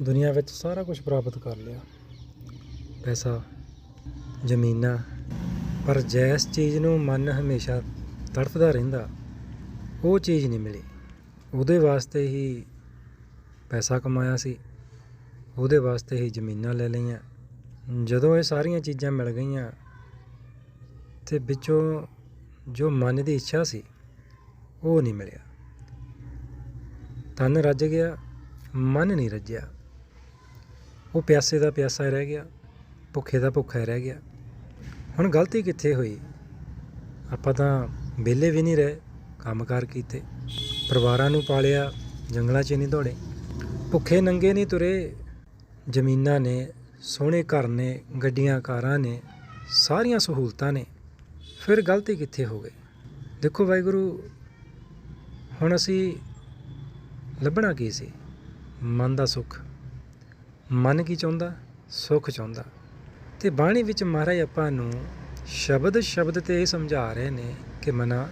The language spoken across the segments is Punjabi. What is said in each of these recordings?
ਦੁਨੀਆ ਵਿੱਚ ਸਾਰਾ ਕੁਝ ਪ੍ਰਾਪਤ ਕਰ ਲਿਆ। ਪੈਸਾ, ਜ਼ਮੀਨਾਂ, ਪਰ ਜੈਸ ਚੀਜ਼ ਨੂੰ ਮਨ ਹਮੇਸ਼ਾ ਤੜਫਦਾ ਰਹਿੰਦਾ। ਉਹ ਚੀਜ਼ ਨਹੀਂ ਮਿਲੀ। ਉਹਦੇ ਵਾਸਤੇ ਹੀ ਪੈਸਾ ਕਮਾਇਆ ਸੀ। ਉਹਦੇ ਵਾਸਤੇ ਹੀ ਜ਼ਮੀਨਾਂ ਲੈ ਲਈਆਂ। ਜਦੋਂ ਇਹ ਸਾਰੀਆਂ ਚੀਜ਼ਾਂ ਮਿਲ ਗਈਆਂ, ਤੇ ਵਿੱਚੋਂ ਜੋ ਮਨ ਦੀ ਇੱਛਾ ਸੀ, ਉਹ ਨਹੀਂ ਮਿਲਿਆ। ਤਨ ਰੱਜ ਗਿਆ, ਮਨ ਨਹੀਂ ਰੱਜਿਆ। ਉਹ ਪਿਆਸੇ ਦਾ ਪਿਆਸਾ ਰਹਿ ਗਿਆ, ਭੁੱਖੇ ਦਾ ਭੁੱਖਾ ਰਹਿ ਗਿਆ। ਹੁਣ ਗਲਤੀ ਕਿੱਥੇ ਹੋਈ? ਆਪਾਂ ਤਾਂ ਵਿਹਲੇ ਵੀ ਨਹੀਂ ਰਹੇ, ਕੰਮਕਾਰ ਕੀਤੇ। ਪਰਿਵਾਰਾਂ ਨੂੰ ਪਾਲਿਆ, ਜੰਗਲਾਂ 'ਚ ਨਹੀਂ ਦੌੜੇ। ਭੁੱਖੇ ਨੰਗੇ ਨਹੀਂ ਤੁਰੇ, ਜ਼ਮੀਨਾਂ ਨੇ, ਸੋਹਣੇ ਘਰ ਨੇ, ਗੱਡੀਆਂ, ਕਾਰਾਂ ਨੇ, ਸਾਰੀਆਂ ਸਹੂਲਤਾਂ ਨੇ। ਫਿਰ ਗਲਤੀ ਕਿੱਥੇ ਹੋ ਗਈ? ਦੇਖੋ ਵਾਹਿਗੁਰੂ, ਹੁਣ ਅਸੀਂ ਲੱਭਣਾ ਕੀ ਸੀ? ਮਨ ਦਾ ਸੁੱਖ। ਮਨ ਕੀ ਚਾਹੁੰਦਾ, ਸੁੱਖ ਚਾਹੁੰਦਾ। ਤੇ ਬਾਣੀ ਵਿੱਚ ਮਹਾਰਾਜ ਆਪਾਂ ਨੂੰ ਸ਼ਬਦ ਸ਼ਬਦ ਤੇ ਇਹ ਸਮਝਾ ਰਹੇ ਨੇ ਕਿ ਮਨਾ,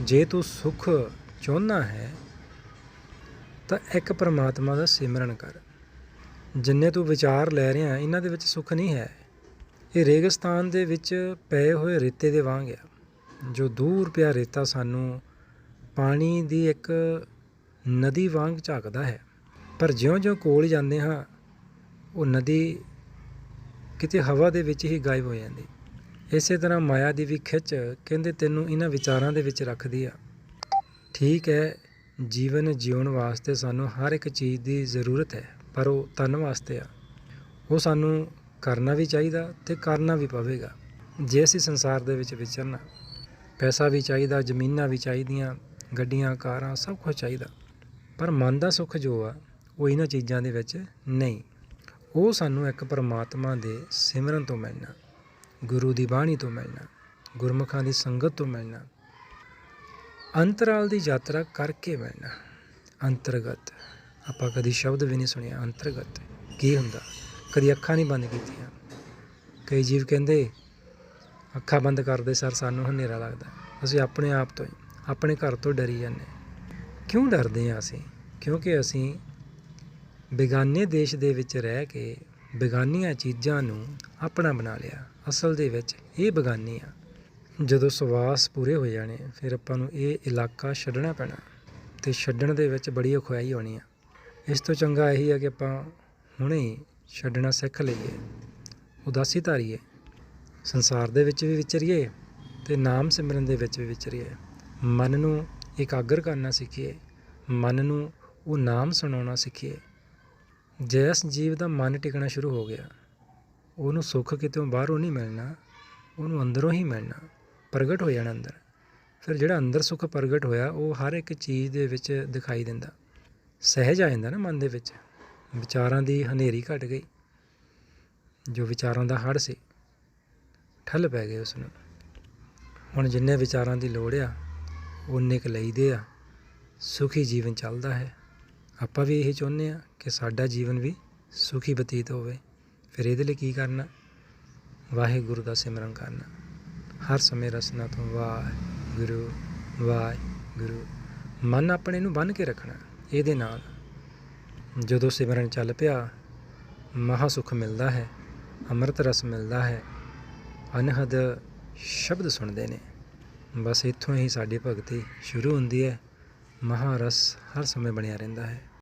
ਜੇ ਤੂੰ ਸੁੱਖ ਚਾਹੁੰਦਾ ਹੈ, ਤਾਂ ਇੱਕ ਪਰਮਾਤਮਾ ਦਾ ਸਿਮਰਨ ਕਰ। ਜਿੰਨੇ ਤੂੰ ਵਿਚਾਰ ਲੈ ਰਿਹਾ, ਇਹਨਾਂ ਦੇ ਵਿੱਚ ਸੁੱਖ ਨਹੀਂ ਹੈ। ਇਹ ਰੇਗਿਸਤਾਨ ਦੇ ਵਿੱਚ ਪਏ ਹੋਏ ਰੇਤੇ ਦੇ ਵਾਂਗ ਆ। ਜੋ ਦੂਰ ਪਿਆ ਰੇਤਾ ਸਾਨੂੰ ਪਾਣੀ ਦੀ ਇੱਕ ਨਦੀ ਵਾਂਗ ਝਾਕਦਾ ਹੈ। ਪਰ ਜਿਉਂ-ਜਿਉਂ ਕੋਲ ਜਾਂਦੇ ਹਾਂ ਉਹ ਨਦੀ ਕਿਤੇ ਹਵਾ ਦੇ ਵਿੱਚ ਹੀ ਗਾਇਬ ਹੋ ਜਾਂਦੀ। ਇਸੇ ਤਰ੍ਹਾਂ ਮਾਇਆ ਦੀ ਵੀ ਖਿੱਚ ਕਹਿੰਦੇ ਤੈਨੂੰ ਇਹਨਾਂ ਵਿਚਾਰਾਂ ਦੇ ਵਿੱਚ ਰੱਖਦੀ ਆ। ਠੀਕ ਹੈ, ਜੀਵਨ ਜਿਉਣ ਵਾਸਤੇ ਸਾਨੂੰ ਹਰ ਇੱਕ ਚੀਜ਼ ਦੀ ਜ਼ਰੂਰਤ ਹੈ, ਪਰ ਉਹ ਤਨ ਵਾਸਤੇ ਆ। ਉਹ ਸਾਨੂੰ ਕਰਨਾ ਵੀ ਚਾਹੀਦਾ ਤੇ ਕਰਨਾ ਵੀ ਪਵੇਗਾ। ਜੇ ਅਸੀਂ ਸੰਸਾਰ ਦੇ ਵਿੱਚ ਵਿਚਰਨਾ, ਪੈਸਾ ਵੀ ਚਾਹੀਦਾ, ਜ਼ਮੀਨਾਂ ਵੀ ਚਾਹੀਦੀਆਂ, ਗੱਡੀਆਂ, ਕਾਰਾਂ, ਸਭ ਕੁਝ ਚਾਹੀਦਾ। ਪਰ ਮਨ ਦਾ ਸੁੱਖ ਜੋ ਆ, ਉਹ ਇਹਨਾਂ ਚੀਜ਼ਾਂ ਦੇ ਵਿੱਚ ਨਹੀਂ। ਉਹ ਸਾਨੂੰ ਇੱਕ ਪਰਮਾਤਮਾ ਦੇ ਸਿਮਰਨ ਤੋਂ ਮਿਲਣਾ, ਗੁਰੂ ਦੀ ਬਾਣੀ ਤੋਂ ਮਿਲਣਾ, ਗੁਰਮੁਖਾਂ ਦੀ ਸੰਗਤ ਤੋਂ ਮਿਲਣਾ, ਅੰਤਰਾਲ ਦੀ ਯਾਤਰਾ ਕਰਕੇ ਮਿਲਣਾ। ਅੰਤਰਗਤ, ਆਪਾਂ ਕਦੀ ਸ਼ਬਦ ਵੀ ਨਹੀਂ ਸੁਣਿਆ, ਅੰਤਰਗਤ। ਕੀ ਹੁੰਦਾ? ਕਦੀ ਅੱਖਾਂ ਨਹੀਂ ਬੰਦ ਕੀਤੀਆਂ। ਕਈ ਜੀਵ ਕਹਿੰਦੇ, ਅੱਖਾਂ ਬੰਦ ਕਰਦੇ ਸਰ, ਸਾਨੂੰ ਹਨੇਰਾ ਲੱਗਦਾ। ਅਸੀਂ ਆਪਣੇ ਆਪ ਤੋਂ ਹੀ, ਆਪਣੇ ਘਰ ਤੋਂ ਡਰੀ ਜਾਂਦੇ। ਕਿਉਂ ਡਰਦੇ ਹਾਂ ਅਸੀਂ? ਕਿਉਂਕਿ ਅਸੀਂ ਬੇਗਾਨੇ ਦੇਸ਼ ਦੇ ਵਿੱਚ ਰਹਿ ਕੇ ਬੇਗਾਨੀਆਂ ਚੀਜ਼ਾਂ ਨੂੰ ਆਪਣਾ ਬਣਾ ਲਿਆ। ਅਸਲ ਦੇ ਵਿੱਚ ਇਹ ਬੇਗਾਨੀ ਆ ਜਦੋਂ ਸਵਾਸ ਪੂਰੇ ਹੋ ਜਾਣੇ, ਫਿਰ ਆਪਾਂ ਨੂੰ ਇਹ ਇਲਾਕਾ ਛੱਡਣਾ ਪੈਣਾ ਤੇ ਛੱਡਣ ਦੇ ਵਿੱਚ ਬੜੀ ਔਖਾਈ ਆਉਣੀ ਆ। ਇਸ ਤੋਂ ਚੰਗਾ ਇਹੀ ਆ ਕਿ ਆਪਾਂ ਹੁਣੇ ਛੱਡਣਾ ਸਿੱਖ ਲਈਏ ਉਦਾਸੀ ਧਾਰੀਏ ਸੰਸਾਰ ਦੇ ਵਿੱਚ ਵੀ ਵਿਚਰੀਏ ਤੇ ਨਾਮ ਸਿਮਰਨ ਦੇ ਵਿੱਚ ਵੀ ਵਿਚਰੀਏ। ਮਨ ਨੂੰ ਇਕਾਗਰ ਕਰਨਾ ਸਿੱਖੀਏ, ਮਨ ਨੂੰ ਉਹ ਨਾਮ ਸੁਣਾਉਣਾ ਸਿੱਖੀਏ ਜੈਸ ਜੀਵ ਦਾ ਮਨ ਟਿਕਣਾ ਸ਼ੁਰੂ ਹੋ ਗਿਆ। ਉਹਨੂੰ ਸੁੱਖ ਕਿਤੋਂ ਬਾਹਰੋਂ ਨਹੀਂ ਮਿਲਣਾ, ਉਹਨੂੰ ਅੰਦਰੋਂ ਹੀ ਮਿਲਣਾ, ਪ੍ਰਗਟ ਹੋ ਜਾਣਾ ਅੰਦਰ। ਫਿਰ ਜਿਹੜਾ ਅੰਦਰ ਸੁੱਖ ਪ੍ਰਗਟ ਹੋਇਆ, ਉਹ ਹਰ ਇੱਕ ਚੀਜ਼ ਦੇ ਵਿੱਚ ਦਿਖਾਈ ਦਿੰਦਾ। ਸਹਿਜ ਆ ਜਾਂਦਾ ਨਾ ਮਨ ਦੇ ਵਿੱਚ। ਵਿਚਾਰਾਂ ਦੀ ਹਨੇਰੀ ਘਟ ਗਈ। ਜੋ ਵਿਚਾਰਾਂ ਦਾ ਹੜ ਸੀ, ਠੱਲ ਪੈ ਗਏ ਉਸ ਨੂੰ ਹੁਣ ਜਿੰਨੇ ਵਿਚਾਰਾਂ ਦੀ ਲੋੜ ਆ ਉਨੇ ਕੁ ਲਈਦੇ ਆ। ਸੁਖੀ ਜੀਵਨ ਚੱਲਦਾ ਹੈ। ਆਪਾਂ ਵੀ ਇਹੀ ਚਾਹੁੰਦੇ ਆ ਕਿ ਸਾਡਾ ਜੀਵਨ ਵੀ ਸੁਖੀ ਬਤੀਤ ਹੋਵੇ। ਫਿਰ ਇਹਦੇ ਲਈ ਕੀ ਕਰਨਾ? ਵਾਹਿਗੁਰੂ ਦਾ ਸਿਮਰਨ ਕਰਨਾ। ਹਰ ਸਮੇਂ ਰਸਨਾ ਤੋਂ ਵਾਹਿਗੁਰੂ ਵਾਹਿਗੁਰੂ। ਮਨ ਆਪਣੇ ਨੂੰ ਬੰਨ ਕੇ ਰੱਖਣਾ, ਇਹਦੇ ਨਾਲ। ਜਦੋਂ ਸਿਮਰਨ ਚੱਲ ਪਿਆ, ਮਹਾ ਸੁਖ ਮਿਲਦਾ ਹੈ, ਅੰਮ੍ਰਿਤ ਰਸ ਮਿਲਦਾ ਹੈ, ਅਨਹਦ ਸ਼ਬਦ ਸੁਣਦੇ ਨੇ। ਬਸ ਇੱਥੋਂ ਹੀ ਸਾਡੀ ਭਗਤੀ ਸ਼ੁਰੂ ਹੁੰਦੀ ਹੈ। ਮਹਾਰਸ ਹਰ ਸਮੇਂ ਬਣਿਆ ਰਹਿੰਦਾ ਹੈ।